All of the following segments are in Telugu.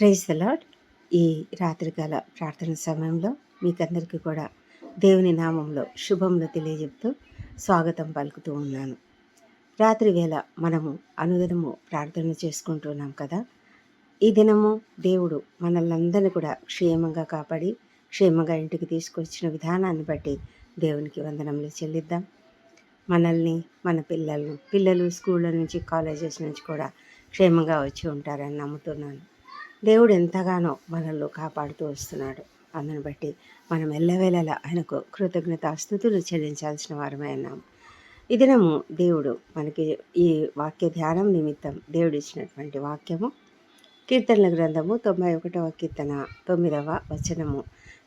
ప్రైజ్ అలాడ్ ఈ రాత్రికాల ప్రార్థన సమయంలో మీకందరికీ కూడా దేవుని నామంలో శుభంలో తెలియజెప్తూ స్వాగతం పలుకుతూ ఉన్నాను. రాత్రి వేళ మనము అనుదినము ప్రార్థన చేసుకుంటున్నాం కదా. ఈ దినము దేవుడు మనల్ని కూడా క్షేమంగా కాపాడి క్షేమంగా ఇంటికి తీసుకొచ్చిన విధానాన్ని బట్టి దేవునికి వందనములు చెల్లిద్దాం. మనల్ని మన పిల్లలను పిల్లలు స్కూళ్ళ నుంచి కాలేజెస్ నుంచి కూడా క్షేమంగా వచ్చి ఉంటారని నమ్ముతున్నాను. దేవుడు ఎంతగానో మనల్ని కాపాడుతూ వస్తున్నాడు. అందుని బట్టి మనం ఎల్లవేళలా ఆయనకు కృతజ్ఞత స్థుతులు చెల్లించాల్సిన వారమే అన్నాం ఈ దినము దేవుడు మనకి ఈ వాక్య ధ్యానం నిమిత్తం దేవుడు ఇచ్చినటువంటి వాక్యము. కీర్తనల గ్రంథము తొంభై ఒకటవ కీర్తన తొమ్మిదవ వచనము.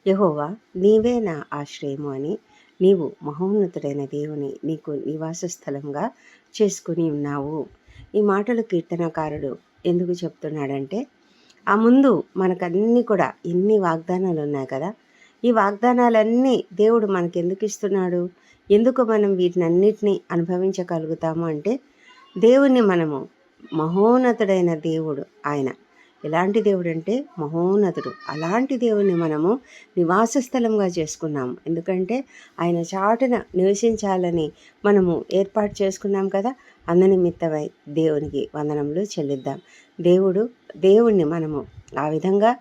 యహోవా నీవే నా ఆశ్రయము అని నీవు మహోన్నతుడైన దేవుని నీకు నివాస స్థలంగా చేసుకుని ఉన్నావు. ఈ మాటలు కీర్తనకారుడు ఎందుకు చెప్తున్నాడంటే ఆ ముందు మనకన్నీ కూడా ఎన్ని వాగ్దానాలు ఉన్నాయి కదా? ఈ వాగ్దానాలన్నీ దేవుడు మనకెందుకు ఇస్తున్నాడు? ఎందుకు మనం వీటిని అన్నిటినీ అనుభవించగలుగుతాము అంటే దేవుణ్ణి మనము మహోన్నతుడైన దేవుడు ఆయన. ఎలాంటి దేవుడు అంటే మహోన్నతుడు. అలాంటి దేవుణ్ణి మనము నివాస స్థలంగా చేసుకున్నాము. ఎందుకంటే ఆయన చాటున నివసించాలని మనము ఏర్పాటు చేసుకున్నాం కదా? అందనిమిత్తమై దేవునికి వందనములు చెల్లిద్దాం. దేవుడు దేవుణ్ణి మనము ఆ విధంగా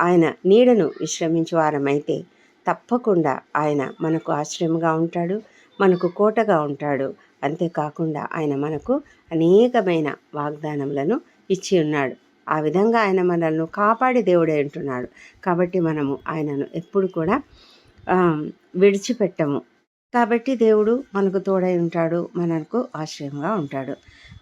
ఆయన నీడను విశ్రమించే వారమైతే తప్పకుండా ఆయన మనకు ఆశ్రయంగా ఉంటాడు మనకు కోటగా ఉంటాడు. అంతేకాకుండా ఆయన మనకు అనేకమైన వాగ్దానములను ఇచ్చి ఉన్నాడు. ఆ విధంగా ఆయన మనల్ని కాపాడి దేవుడే అంటున్నాడు. కాబట్టి మనము ఆయనను ఎప్పుడు కూడా విడిచిపెట్టము. కాబట్టి దేవుడు మనకు తోడై ఉంటాడు మనకు ఆశ్రయంగా ఉంటాడు.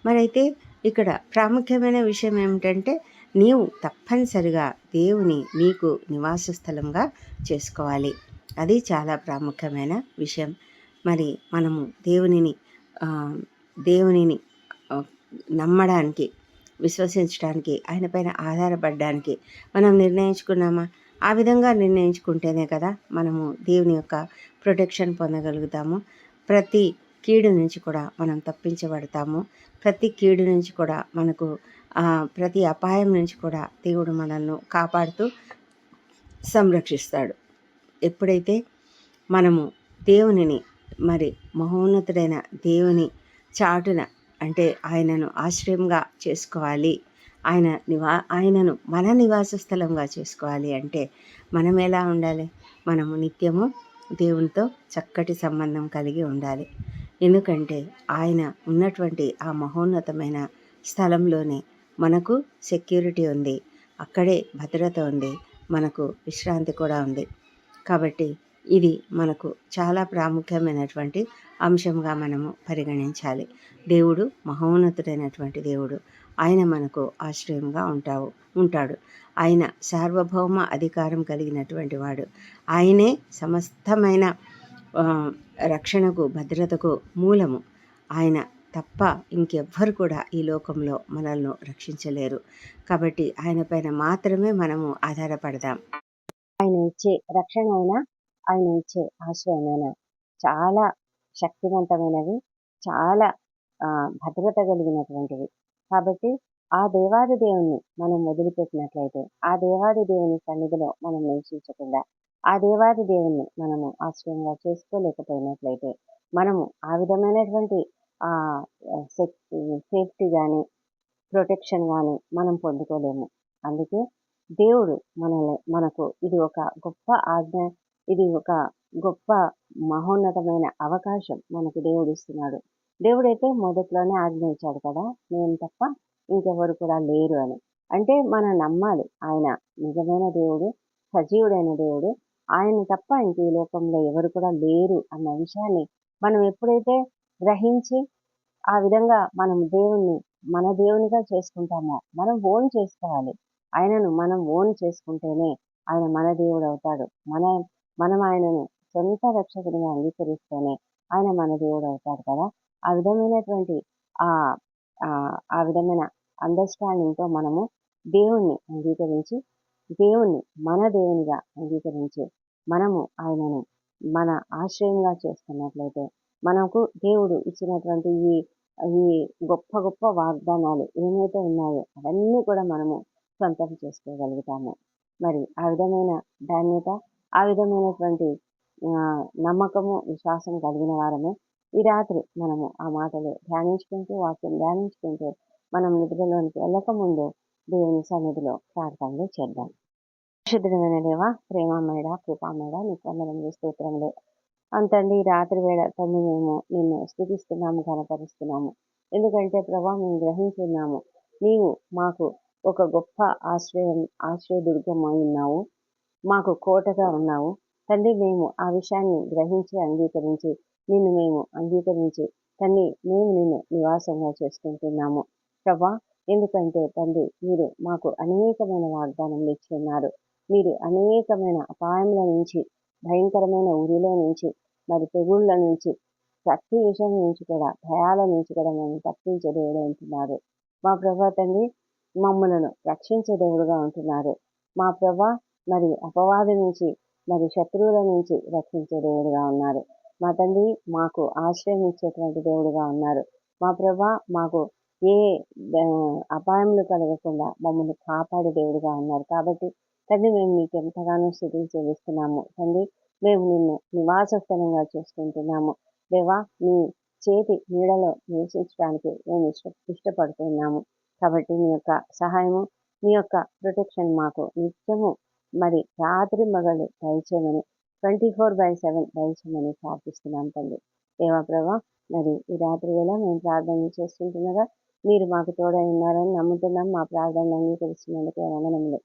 మరైతే ఇక్కడ ప్రాముఖ్యమైన విషయం ఏమిటంటే నీవు తప్పనిసరిగా దేవుని నీకు నివాస స్థలంగా చేసుకోవాలి. అది చాలా ప్రాముఖ్యమైన విషయం. మరి మనము దేవునిని దేవునిని నమ్మడానికి విశ్వసించడానికి ఆయన పైన ఆధారపడడానికి మనం నిర్ణయించుకున్నామా? ఆ విధంగా నిర్ణయించుకుంటేనే కదా మనము దేవుని యొక్క ప్రొటెక్షన్ పొందగలుగుతాము. ప్రతి కీడు నుంచి కూడా మనం తప్పించబడతాము. ప్రతి కీడు నుంచి కూడా మనకు ప్రతి అపాయం నుంచి కూడా దేవుడు మనల్ని కాపాడుతూ సంరక్షిస్తాడు. ఎప్పుడైతే మనము దేవునిని మరి మహోన్నతుడైన దేవుని చాటున అంటే ఆయనను ఆశ్రయంగా చేసుకోవాలి ఆయన నివా ఆయనను మన నివాస స్థలంగా చేసుకోవాలి అంటే మనం ఎలా ఉండాలి? మనము నిత్యము దేవునితో చక్కటి సంబంధం కలిగి ఉండాలి. ఎందుకంటే ఆయన ఉన్నటువంటి ఆ మహోన్నతమైన స్థలంలోనే మనకు సెక్యూరిటీ ఉంది. అక్కడే భద్రత ఉంది. మనకు విశ్రాంతి కూడా ఉంది. కాబట్టి ఇది మనకు చాలా ప్రాముఖ్యమైనటువంటి అంశంగా మనము పరిగణించాలి. దేవుడు మహోన్నతుడైనటువంటి దేవుడు. ఆయన మనకు ఆశ్రయంగా ఉంటావు ఉంటాడు. ఆయన సార్వభౌమ అధికారం కలిగినటువంటి వాడు. ఆయనే సమస్తమైన రక్షణకు భద్రతకు మూలము. ఆయన తప్ప ఇంకెవ్వరు కూడా ఈ లోకంలో మనల్ని రక్షించలేరు. కాబట్టి ఆయన పైన మాత్రమే మనము ఆధారపడదాం. ఆయన ఇచ్చే రక్షణ అయినా ఆయన ఇచ్చే ఆశ్రయమైన చాలా శక్తివంతమైనవి చాలా భద్రత కలిగినటువంటివి. కాబట్టి ఆ దేవాది దేవుణ్ణి మనం వదిలిపెట్టినట్లయితే ఆ దేవాది దేవుని సన్నిధిలో మనం నివసించకుండా ఆ దేవాది దేవుణ్ణి మనము ఆశ్రయంగా చేసుకోలేకపోయినట్లయితే మనము ఆ విధమైనటువంటి ఆ సేఫ్టీ కానీ ప్రొటెక్షన్ కానీ మనం పొందుకోలేము. అందుకే దేవుడు మనల్ని మనకు ఇది ఒక గొప్ప ఆజ్ఞ ఇది ఒక గొప్ప మహోన్నతమైన అవకాశం మనకు దేవుడు ఇస్తున్నాడు. దేవుడైతే మొదట్లోనే ఆజ్ఞ ఇచ్చాడు కదా నేను తప్ప ఇంకెవరు కూడా లేరు అని. అంటే మనం నమ్మాలి ఆయన నిజమైన దేవుడు సజీవుడైన దేవుడు ఆయన తప్ప ఇంక ఈ లోకంలో ఎవరు కూడా లేరు అన్న విషయాన్ని మనం ఎప్పుడైతే గ్రహించి ఆ విధంగా మనం దేవుణ్ణి మన దేవునిగా చేసుకుంటామో మనం ఓన్ చేసుకోవాలి. ఆయనను మనం ఓన్ చేసుకుంటేనే ఆయన మన దేవుడు అవుతాడు. మన మనం ఆయనను సొంత రక్షకుడిగా అంగీకరిస్తేనే ఆయన మన దేవుడు అవుతాడు కదా. ఆ విధమైనటువంటి ఆ ఆ విధమైన అండర్స్టాండింగ్తో మనము దేవుణ్ణి అంగీకరించి దేవుణ్ణి మన దేవునిగా అంగీకరించి మనము ఆయనను మన ఆశ్రయంగా చేసుకున్నట్లయితే మనకు దేవుడు ఇచ్చినటువంటి ఈ ఈ గొప్ప గొప్ప వాగ్దానాలు ఏమైతే ఉన్నాయో అవన్నీ కూడా మనము సొంతం చేసుకోగలుగుతాము. మరి ఆ విధమైన ధాన్యత ఆ విధమైనటువంటి నమ్మకము విశ్వాసం కలిగిన వారమే ఈ రాత్రి మనము ఆ మాటలు ధ్యానించుకుంటూ వాక్యం ధ్యానించుకుంటూ మనం నిద్రలోనికి వెళ్ళకముందు దేవుని సన్నిధిలో ప్రార్థనలు చేద్దాం. పరిశుద్ధమైన దేవ ప్రేమమేడ కృపామేడ నీకు వందనములు స్తోత్రములు. అంతండి రాత్రి వేళ తండ్రి మేము నిన్ను స్థుతిస్తున్నాము ఘనపరుస్తున్నాము. ఎందుకంటే ప్రభా మేము గ్రహించున్నాము నీవు మాకు ఒక గొప్ప ఆశ్రయం ఆశ్రయదుర్గమై ఉన్నావు. మాకు కోటగా ఉన్నావు. తండ్రి మేము ఆ విషయాన్ని గ్రహించి అంగీకరించి నిన్ను మేము అంగీకరించి తండ్రి మేము నిన్ను నివాసంగా చేసుకుంటున్నాము. ప్రభా ఎందుకంటే తండ్రి మీరు మాకు అనేకమైన వాగ్దానములు ఇచ్చి ఉన్నారు మీరు అనేకమైన అపాయముల నుంచి భయంకరమైన ఊరిలో నుంచి మరి తెగుళ్ళ నుంచి ప్రతి విషయం నుంచి కూడా భయాల నుంచి కూడా మేము తప్పించే దేవుడు ఉంటున్నారు మా ప్రభా తండ్రి మమ్మలను రక్షించే దేవుడుగా ఉంటున్నారు. మా ప్రభా మరి అపవాది నుంచి మరి శత్రువుల నుంచి రక్షించే దేవుడుగా ఉన్నారు. మా తండ్రి మాకు ఆశ్రయం ఇచ్చేటువంటి దేవుడుగా ఉన్నారు. మా ప్రభా మాకు ఏ అపాయములు కలగకుండా మమ్మల్ని కాపాడే దేవుడుగా ఉన్నారు. కాబట్టి తండ్రి మేము మీకు ఎంతగానో స్థితిని చెల్లిస్తున్నాము. తండ్రి మేము నిన్ను నివాస స్థలంగా చూసుకుంటున్నాము. దేవా నీ చేతి నీడలో నివసించడానికి మేము ఇష్ట ఇష్టపడుతున్నాము. కాబట్టి మీ యొక్క సహాయము మీ యొక్క ప్రొటెక్షన్ మాకు నిత్యము మరి రాత్రి మగలు దయచేయమని ట్వంటీ ఫోర్ బై సెవెన్ దయచేయమని ప్రార్థిస్తున్నాం తండ్రి. దేవా ప్రభా మరి ఈ రాత్రి వేళ మేము ప్రార్థన చేస్తుంటుండగా మీరు మాకు తోడై ఉన్నారని నమ్ముతున్నాం. మా ప్రార్థనలు అంగీకరిస్తున్నందుకు వందనములు.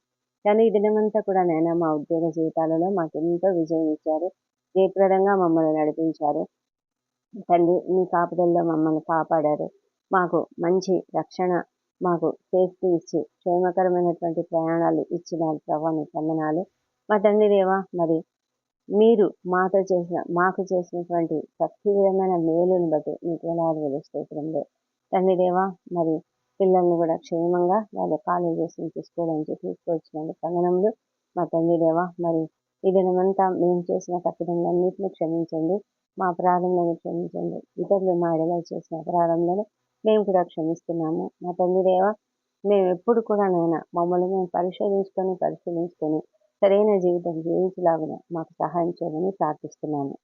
కానీ ఈ దినమంతా కూడా నైనా మా ఉద్యోగ జీవితాలలో మాకు ఎంతో విజయం ఇచ్చారు. జయప్రదంగా మమ్మల్ని నడిపించారు. తండ్రి మీ కాపుదల్లో మమ్మల్ని కాపాడారు. మాకు మంచి రక్షణ మాకు సేఫ్టీ ఇచ్చి క్షేమకరమైనటువంటి ప్రయాణాలు ఇచ్చిన ప్రభావ మీ వందనాలు. మా తండ్రి దేవా మరి మీరు మాతో చేసిన మాకు చేసినటువంటి ప్రతి విధమైన మేలుని బట్టి మీకు ఎలా స్తోత్రంలో తండ్రి దేవా మరి పిల్లల్ని కూడా క్షేమంగా వాళ్ళ కాలేజెస్ నుంచి స్కూల్ నుంచి తీసుకొచ్చినందుకు వందనములు మా తండ్రి దేవా మరి ఈ దినమంతా మేము చేసిన తప్పిదములన్నింటినీ క్షమించండి. మా అపరాధంలో క్షమించండి. ఇతరులు మా ఎడలో చేసిన అపరాధంలో మేము కూడా క్షమిస్తున్నాము. మా తండ్రి దేవా మేము ఎప్పుడు కూడా నైనా మమ్మల్ని మేము పరిశోధించుకొని పరిశీలించుకొని సరైన జీవితం జీవించలాగా మాకు సహాయం చేయమని ప్రార్థిస్తున్నాము.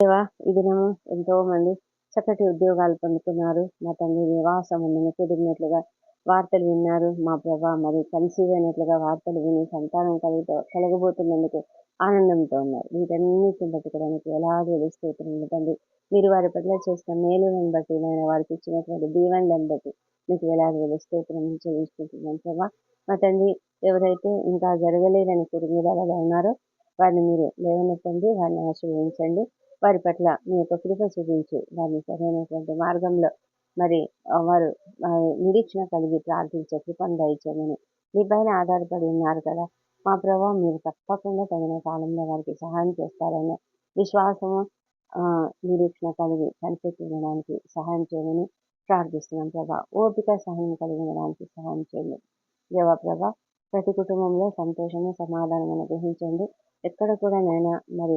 దేవా ఈ దినము ఎంతోమంది చక్కటి ఉద్యోగాలు పొందుకున్నారు మా తండ్రి నివాసం ఉందని కుదిరినట్లుగా వార్తలు విన్నారు. మా ప్రభా మరి కన్సీవ్ అయినట్లుగా వార్తలు విని సంతానం కలుగుతూ కలగబోతున్నందుకు ఆనందంతో ఉన్నారు. వీటన్నిటిని బట్టుకోవడానికి ఎలా వెలుస్తూ తండ్రి? మీరు వారి పట్ల చేసిన మేలులను బట్టి నేను వారికి ఇచ్చినటువంటి దీవెనలను బట్టి మీకు ఎలా స్తోత్రం చెల్లించుకుంటున్నాను ప్రభా. మా తండ్రి ఎవరైతే ఇంకా జరగలేదని కుటుంబాలలో ఉన్నారో వారిని మీరు లేవనెత్తండి. వారిని ఆశీర్వదించండి. వారి పట్ల మీ యొక్క కృప చూపించి. వారిని సరైనటువంటి మార్గంలో మరి వారు నిరీక్షణ కలిగి ప్రార్థించే కృపను దయచేయమని మీ పైన ఆధారపడి ఉన్నారు కదా. మా ప్రభావం మీరు తప్పకుండా తగిన కాలంలో వారికి సహాయం చేస్తారని విశ్వాసము నిరీక్షణ కలిగి కనిపెట్టి సహాయం చేయమని ప్రార్థిస్తున్నాం ప్రభా. ఓపిక సహాయం కలిగి ఉండడానికి సహాయం చేయండి. దేవా ప్రభా ప్రతి కుటుంబంలో సంతోషము సమాధానం అనుగ్రహించండి. ఎక్కడ కూడా నైనా మరి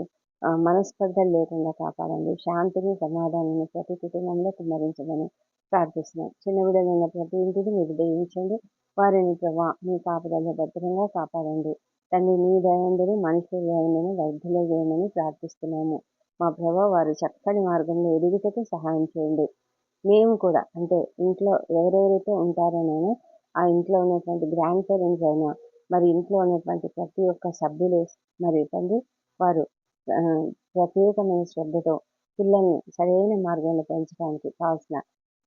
మనస్పర్ధలు లేకుండా కాపాడండి. శాంతిని సమాధానాన్ని ప్రతి కుటుంబంలో కుమరించమని ప్రార్థిస్తున్నాం. చిన్న విధమైన ప్రతి ఇంటిని మీరు దయించండి వారిని ప్రభా మీ కాపుదల భద్రంగా కాపాడండి. తండ్రి మీ దయందుని మనుషుల దయందుని వైద్యుల దయమని ప్రార్థిస్తున్నాము. మా ప్రభా వారు చక్కని మార్గంలో ఎదుగుటకు సహాయం చేయండి. మేము కూడా అంటే ఇంట్లో ఎవరెవరైతే ఉంటారోనైనా ఆ ఇంట్లో ఉన్నటువంటి గ్రాండ్ పేరెంట్స్ అయినా మరి ఇంట్లో ఉన్నటువంటి ప్రతి ఒక్క సభ్యులు మరి తండ్రి వారు ప్రత్యేకమైన శ్రద్ధతో పిల్లల్ని సరైన మార్గంలో పెంచడానికి కావాల్సిన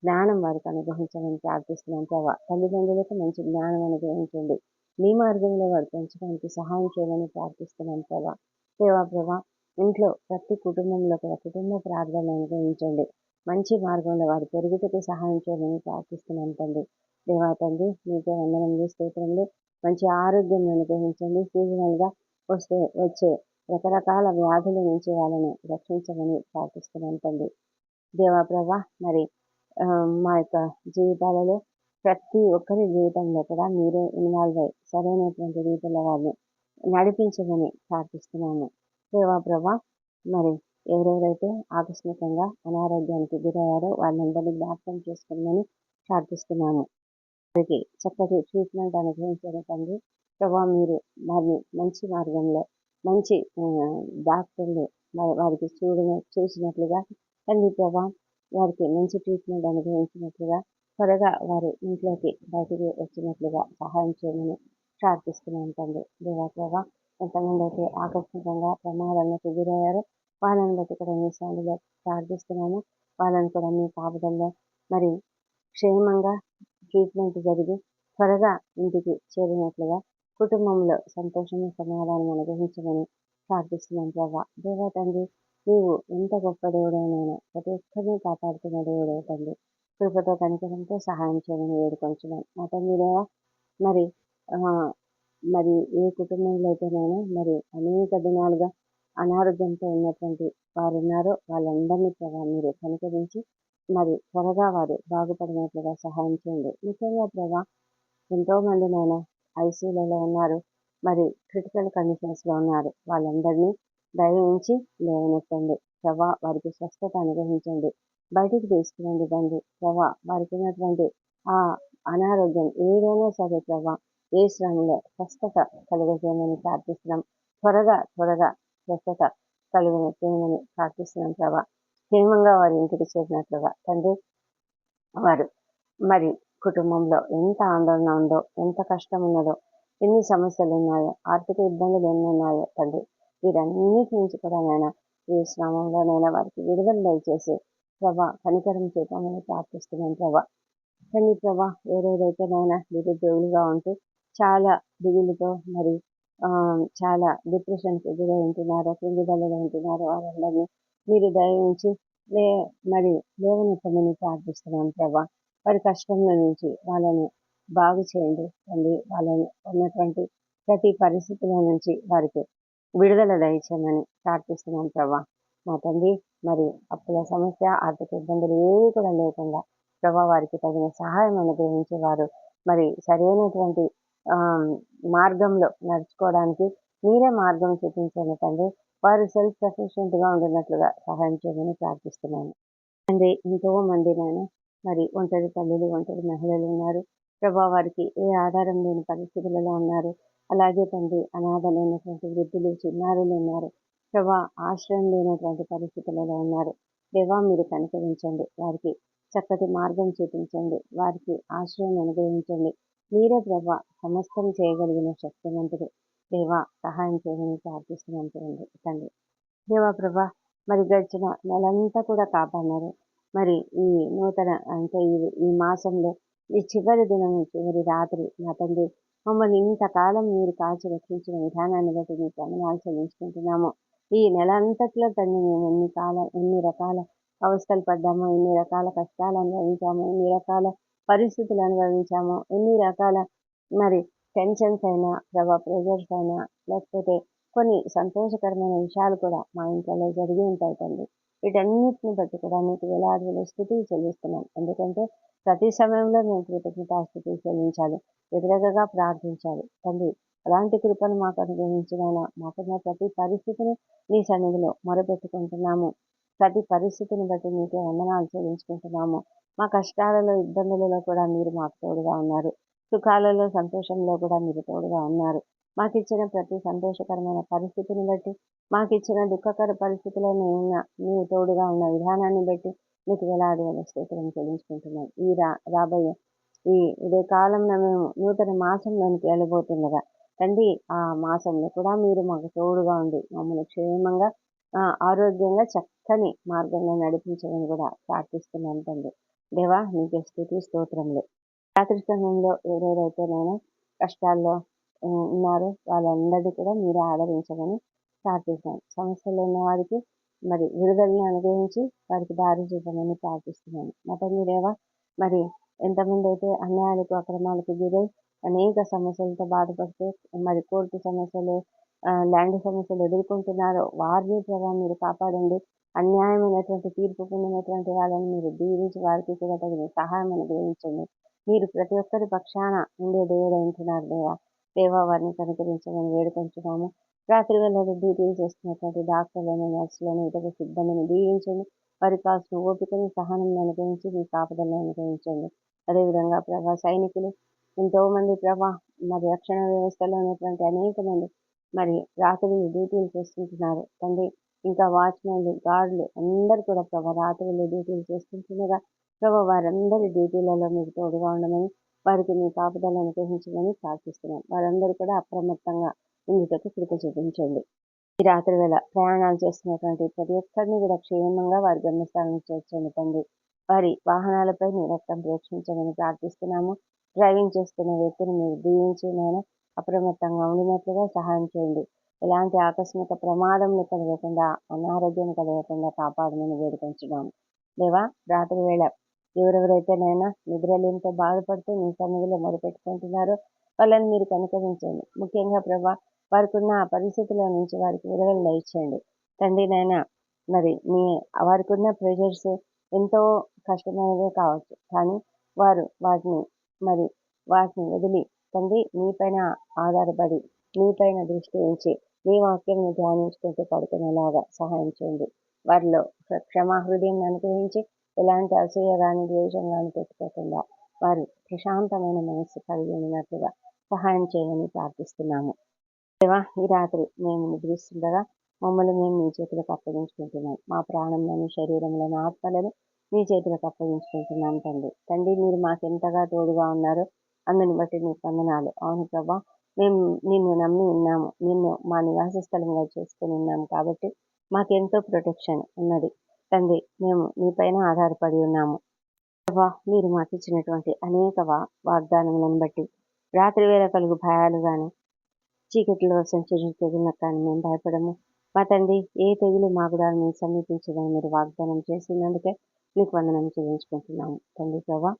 జ్ఞానం వారికి అనుగ్రహించమని ప్రార్థిస్తున్నాను ప్రభా. తల్లిదండ్రులకు మంచి జ్ఞానం అనుగ్రహించండి. మీ మార్గంలో వారు పెంచడానికి సహాయం చేయమని ప్రార్థిస్తున్నాను ప్రభా. దేవా ప్రభా ఇంట్లో ప్రతి కుటుంబంలో కూడా కుటుంబ ప్రార్థన అనుగ్రహించండి. మంచి మార్గంలో వారు పెరుగుటకు సహాయం చేయమని ప్రార్థిస్తున్నాను తండ్రి. దేవా తండ్రి మీకే వందనములు స్తోత్రములు. మంచి ఆరోగ్యం అనుగ్రహించండి. సీజనల్గా వస్తే వచ్చే రకరకాల వ్యాధుల నుంచి వాళ్ళని రక్షించమని ప్రార్థిస్తున్నాను తండ్రి దేవాప్రభ మరి మా యొక్క జీవితాలలో ప్రతి ఒక్కరి జీవితంలో కూడా మీరే ఇన్వాల్వ్ అయ్యి సరైనటువంటి రీతిలో వారిని నడిపించమని ప్రార్థిస్తున్నాము. దేవాప్రభ మరి ఎవరెవరైతే ఆకస్మికంగా అనారోగ్యానికి గురయ్యారో వాళ్ళందరినీ జ్ఞాపకం చేసుకోమని ప్రార్థిస్తున్నాము. వారికి చక్కటి ట్రీట్మెంట్ అనుగ్రహించడం తండ్రి ప్రభా మీరు వారిని మంచి మార్గంలో మంచి డాక్టర్లు వారికి చూడ చూసినట్లుగా తండ్రి ప్రభా వారికి మంచి ట్రీట్మెంట్ అనుభవించినట్లుగా త్వరగా వారు ఇంట్లోకి బయటికి వచ్చినట్లుగా సహాయం చేయమని ప్రార్థిస్తున్నాను తండ్రి. దేవా ప్రభా ఎంతమంది అయితే ఆకస్మికంగా ప్రమాదాలకు గురయ్యారో వాళ్ళని బట్టి కూడా మీ సాగులో ప్రార్థిస్తున్నాము. వాళ్ళని కూడా మీ కాపుదల్లో మరి క్షేమంగా ట్రీట్మెంట్ జరిగి త్వరగా ఇంటికి చేరినట్లుగా కుటుంబంలో సంతోషము సమాధానం అనుగ్రహించమని ప్రార్థిస్తున్నాం ప్రభా. దేవా తండ్రి నీవు ఎంత గొప్ప దేవుడైనా ప్రతి ఒక్కరిని కాపాడుతున్న దేవుడే తండ్రి. కృపతో కనికరంతో సహాయం చేయమని వేడుకొంచున్నాం. మా తండ్రి దేవా మరి మరి ఏ కుటుంబంలో అయితేనైనా మరి అనేక దినాలుగా అనారోగ్యంతో ఉన్నటువంటి వారు ఉన్నారో వాళ్ళందరినీ ప్రభా మీరు కనుకరించి మరి త్వరగా వారు బాగుపడినట్లుగా సహాయం చేయండి. ముఖ్యంగా ప్రభా ఎంతోమంది నాయన ఐసీయూలలో ఉన్నారు. మరి క్రిటికల్ కండిషన్స్లో ఉన్నారు. వాళ్ళందరినీ దయించి లేవనెత్తండి. ప్రభా వారికి స్వస్థత అనుగ్రహించండి. బయటికి తీసుకురండి తండ్రి ప్రభా వారికి ఉన్నటువంటి ఆ అనారోగ్యం ఏదైనా సరే ప్రభా ఏ శ్రమంలో స్వస్థత కలుగజేయమని ప్రార్థిస్తున్నాం. త్వరగా త్వరగా స్వస్థత కలుగజేయమని ప్రార్థిస్తున్నాం ప్రభా. క్షేమంగా వారి ఇంటికి చేరినట్లుగా తండ్రి వారు మరి కుటుంబంలో ఎంత ఆందోళన ఉందో ఎంత కష్టం ఉన్నదో ఎన్ని సమస్యలు ఉన్నాయో ఆర్థిక ఇబ్బందులు ఎన్ని ఉన్నాయో తండ్రి వీరన్నిటి నుంచి కూడా నేను ఈ శ్రమంలోనైనా వారికి విడుదల దయచేసి ప్రభా కనికరం చేద్దామని ప్రార్థిస్తున్నాను ప్రభా. కానీ ప్రభా వేరేదైతే నాయన నిరుద్యోగులుగా ఉంటూ చాలా దిగులుతో మరి చాలా డిప్రెషన్కి గురై ఉంటున్నారో కృంగిదలలో ఉంటున్నారో వారందరినీ మీరు దయించి లే మరి లేవనెత్తమని ప్రార్థిస్తున్నాను ప్రభా. వారి కష్టంలో నుంచి వాళ్ళని బాగు చేయండి తండ్రి. వాళ్ళని ఉన్నటువంటి ప్రతి పరిస్థితుల నుంచి వారికి విడుదల దయచేయమని ప్రార్థిస్తున్నాను ప్రభా. మా తండ్రి మరి అప్పుల సమస్య ఆర్థిక ఇబ్బందులు ఏవి కూడా లేకుండా ప్రభా వారికి తగిన సహాయం అనుగ్రహించి వారు మరి సరైనటువంటి మార్గంలో నడుచుకోవడానికి మీరే మార్గం చూపించండి తండ్రి. వారు సెల్ఫ్ సఫిషియెంట్గా ఉండినట్లుగా సహాయం చేయమని ప్రార్థిస్తున్నాను తండ్రి ఎంతో మంది నేను మరి ఒంటరి తల్లులు ఒంటరి మహిళలు ఉన్నారు. ప్రభా వారికి ఏ ఆధారం లేని పరిస్థితులలో ఉన్నారు. అలాగే తండ్రి అనాథలైనటువంటి వృద్ధులు చిన్నారులు ఉన్నారు. ప్రభా ఆశ్రయం లేనటువంటి పరిస్థితులలో ఉన్నారు. దేవా మీరు కనుకరించండి. వారికి చక్కటి మార్గం చూపించండి. వారికి ఆశ్రయం అనుగ్రహించండి. మీరే ప్రభా సమస్తం చేయగలిగిన శక్తివంతుడు దేవా సహాయం చేయమని ప్రార్థిస్తున్నాం తండ్రి. దేవా ప్రభా మరి గడిచిన నెలంతా కూడా కాపాడినారు. మరి ఈ నూతన అంటే ఈ మాసంలో ఈ చివరి దినం చివరి రాత్రి నా తండ్రి మమ్మల్ని ఇంతకాలం మీరు కాచి రక్షించిన విధానాన్ని బట్టి మీకు అమనాలు చెల్లించుకుంటున్నాము. ఈ నెల అంతట్లో తండ్రి మేము ఎన్ని కాల ఎన్ని రకాల అవస్థలు పడ్డామో ఎన్ని రకాల కష్టాలు అనుభవించాము ఎన్ని రకాల పరిస్థితులు అనుభవించాము ఎన్ని రకాల మరి టెన్షన్స్ అయినా ప్రభా ప్రెజర్స్ అయినా లేకపోతే కొన్ని సంతోషకరమైన విషయాలు కూడా మా ఇంట్లో జరిగి ఉంటాయి తండ్రి. వీటన్నిటిని బట్టి కూడా మీకు వేలాది స్థుతులు చెల్లిస్తున్నాం. ఎందుకంటే ప్రతి సమయంలో మేము కృతజ్ఞతాస్థుతి చెల్లించాలి వ్యతిరేకగా ప్రార్థించాలి. తండ్రి అలాంటి కృపను మాకు అనుగ్రహించినైనా మాకున్న ప్రతి పరిస్థితిని నీ సన్నిధిలో మొరపెట్టుకుంటున్నాము. ప్రతి పరిస్థితిని బట్టి మీకు వందనాలు చెల్లించుకుంటున్నాము. మా కష్టాలలో ఇబ్బందులలో కూడా మీరు మాకు తోడుగా ఉన్నారు. సుఖాలలో సంతోషంలో కూడా మీరు తోడుగా ఉన్నారు. మాకు ఇచ్చిన ప్రతి సంతోషకరమైన పరిస్థితిని బట్టి మాకు ఇచ్చిన దుఃఖకర పరిస్థితుల్లోనే మేము నీవు తోడుగా ఉన్న విధానాన్ని బట్టి మీకు వేలాది వేల స్తోత్రం చెల్లించుకుంటున్నాం. ఈ రా రాబోయే ఈ ఇదే కాలంలో మేము నూతన మాసంలోనికి వెళ్ళబోతుండగా తండ్రి ఆ మాసంలో కూడా మీరు మాకు తోడుగా ఉండి మమ్మల్ని క్షేమంగా ఆరోగ్యంగా చక్కని మార్గంలో నడిపించమని కూడా ప్రార్థిస్తున్నాను తండ్రి. దేవా నీకే స్థుతి స్తోత్రములు. రాత్రి సమయంలో ఎవరెవరైతేనైనా కష్టాల్లో ఉన్నారో వాళ్ళందరినీ కూడా మీరు ఆదరించమని ప్రార్థిస్తాను సమస్యలు ఉన్న వారికి మరి విడుదలను అనుగ్రహించి వారికి దారి చూపమని ప్రార్థిస్తున్నాను. మత మీరేవా మరి ఎంతమంది అయితే అన్యాయాలకు అక్రమాలకు గురై అనేక సమస్యలతో బాధపడుతూ మరి కోర్టు సమస్యలు ల్యాండ్ సమస్యలు ఎదుర్కొంటున్నారో వారిని ప్రభావ మీరు కాపాడండి. అన్యాయమైనటువంటి తీర్పు పొందినటువంటి వాళ్ళని మీరు దీవించి వారికి కూడా తగిన సహాయం అనుగ్రహించండి. మీరు ప్రతి ఒక్కరి పక్షాన ఉండే దేవుడు అంటున్నారు దేవా. దేవా వారిని కనుకరించమని వేడుకొంచున్నాము. రాత్రి వేళ డ్యూటీలు చేస్తున్నటువంటి డాక్టర్లను నర్సులను ఇతర సిబ్బందిని దీవించండి. వారికి కాల్సిన ఓపికని సహనం అనుగ్రహించి మీ కాపుదలను అనుగ్రహించండి. అదేవిధంగా ప్రభా సైనికులు ఎంతోమంది ప్రభా మరి రక్షణ వ్యవస్థలో ఉన్నటువంటి అనేక మంది మరి రాత్రి డ్యూటీలు చేస్తుంటున్నారు. తండ్రి ఇంకా వాచ్మెన్లు గార్డులు అందరు కూడా ప్రభా రాత్రులు డ్యూటీలు చేస్తుంటుండగా ప్రభా వారందరి డ్యూటీలలో మీకు తోడుగా ఉండమని వారికి మీ కాపుదలను అనుగ్రహించమని ప్రార్థిస్తున్నాం. వారందరూ కూడా అప్రమత్తంగా ఇందుకు కృప చూపించండి. ఈ రాత్రి వేళ ప్రయాణాలు చేస్తున్నటువంటి ప్రతి ఒక్కరిని కూడా క్షేమంగా వారి గమ్యస్థానం చేర్చండి తండ్రి. వారి వాహనాలపై మీ రక్తం ప్రేక్షించమని ప్రార్థిస్తున్నాము. డ్రైవింగ్ చేస్తున్న వ్యక్తిని మీరు దీవించి నేను అప్రమత్తంగా ఉండినట్లుగా సహాయం చేయండి. ఎలాంటి ఆకస్మిక ప్రమాదంను కలగకుండా అనారోగ్యం కలగకుండా కాపాడమని వేడుకొంచున్నాము. లేవా రాత్రి వేళ ఎవరెవరైతేనైనా నిద్రలేమితో బాధపడుతూ మీ సన్నిధిలో మొదలుపెట్టుకుంటున్నారో వాళ్ళని మీరు కనుకరించండి ముఖ్యంగా ప్రభా వారికి ఉన్న ఆ పరిస్థితుల నుంచి వారికి విడుదల దయచేయండి తండ్రి నాయన మరి మీ వారికి ఉన్న ప్రెషర్స్ ఎంతో కష్టమైనవే కావచ్చు. కానీ వారు వాటిని మరి వాటిని వదిలి తండ్రి మీపైన ఆధారపడి మీపైన దృష్టి ఉంచి మీ వాక్యాన్ని ధ్యానించుకుంటూ పడుకునేలాగా సహాయం చేయండి. వారిలో క్షమా హృదయం అనుగ్రహించి ఎలాంటి అసూయ కానీ ద్వేషం కానీ పెట్టుకోకుండా వారు ప్రశాంతమైన మనస్సు కలిగి ఉన్నట్లుగా సహాయం చేయమని ప్రార్థిస్తున్నాము. దేవా ఈ రాత్రి మేము నిద్రిస్తుండగా మమ్మల్ని మేము మీ చేతులకు అప్పగించుకుంటున్నాం. మా ప్రాణంలోని శరీరంలోని ఆత్మలను మీ చేతులకు అప్పగించుకుంటున్నాం తండ్రి. తండ్రి మీరు మాకెంతగా తోడుగా ఉన్నారో అందుని బట్టి మీ వందనాలు. అవును ప్రభా మేము నిన్ను నమ్మి ఉన్నాము. నిన్ను మా నివాస స్థలంగా చేసుకుని ఉన్నాము కాబట్టి మాకెంతో ప్రొటెక్షన్ ఉన్నది. తండ్రి మేము మీపైన ఆధారపడి ఉన్నాము. ప్రభా మీరు మాకు ఇచ్చినటువంటి అనేక వాగ్దానములను బట్టి రాత్రి వేళ కలుగు భయాలు కానీ చీకటిలో సంచరించే తెగులను కానీ మేము భయపడము. మా తండ్రి ఏ తెగులు మా కూడా మేము సమీపించదని మీరు వాగ్దానం చేసినందుకే మీకు వందనం చెల్లించుకుంటున్నాము. తండ్రి ప్రభా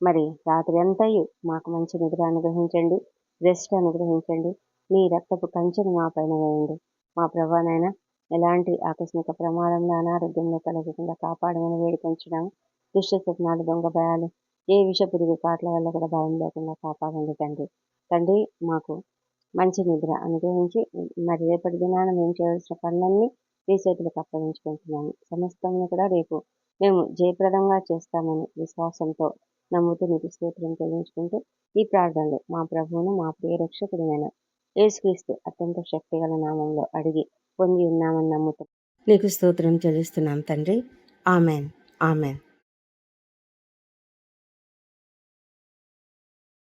మరి రాత్రి అంతయు మాకు మంచి నిద్ర అనుగ్రహించండి రెస్ట్ అనుగ్రహించండి. మీ రక్తపు కంచెను మా పైన వేయండి. మా ప్రభానైనా ఎలాంటి ఆకస్మిక ప్రమాదంలో అనారోగ్యంలో కలగకుండా కాపాడమని వేడుకొంచున్నాము. దుష్ట స్వప్నాలు దొంగ భయాలు ఏ విష పురుగు కాట్ల వల్ల కూడా భయం లేకుండా కాపాడండి తండ్రి. తండ్రి మాకు మంచి నిద్ర అనుగ్రహించి మరి రేపటి దినాన మేము చేయవలసిన పనులన్నీ మీ చేతులకు అప్పగించుకుంటున్నాము. సమస్తమును కూడా రేపు మేము జయప్రదంగా చేస్తామని విశ్వాసంతో నమ్ముతూ నీకు స్తోత్రం చెల్లించుకుంటూ ఈ ప్రార్థనలు మా ప్రభువును మా ప్రియ రక్షకుడైన యేసుక్రీస్తు అత్యంత శక్తిగల నామంలో అడిగి పొంది ఉన్నామని నమ్ముతూ నీకు స్తోత్రం చెల్లిస్తున్నాం తండ్రి. ఆమెన్. ఆమెన్.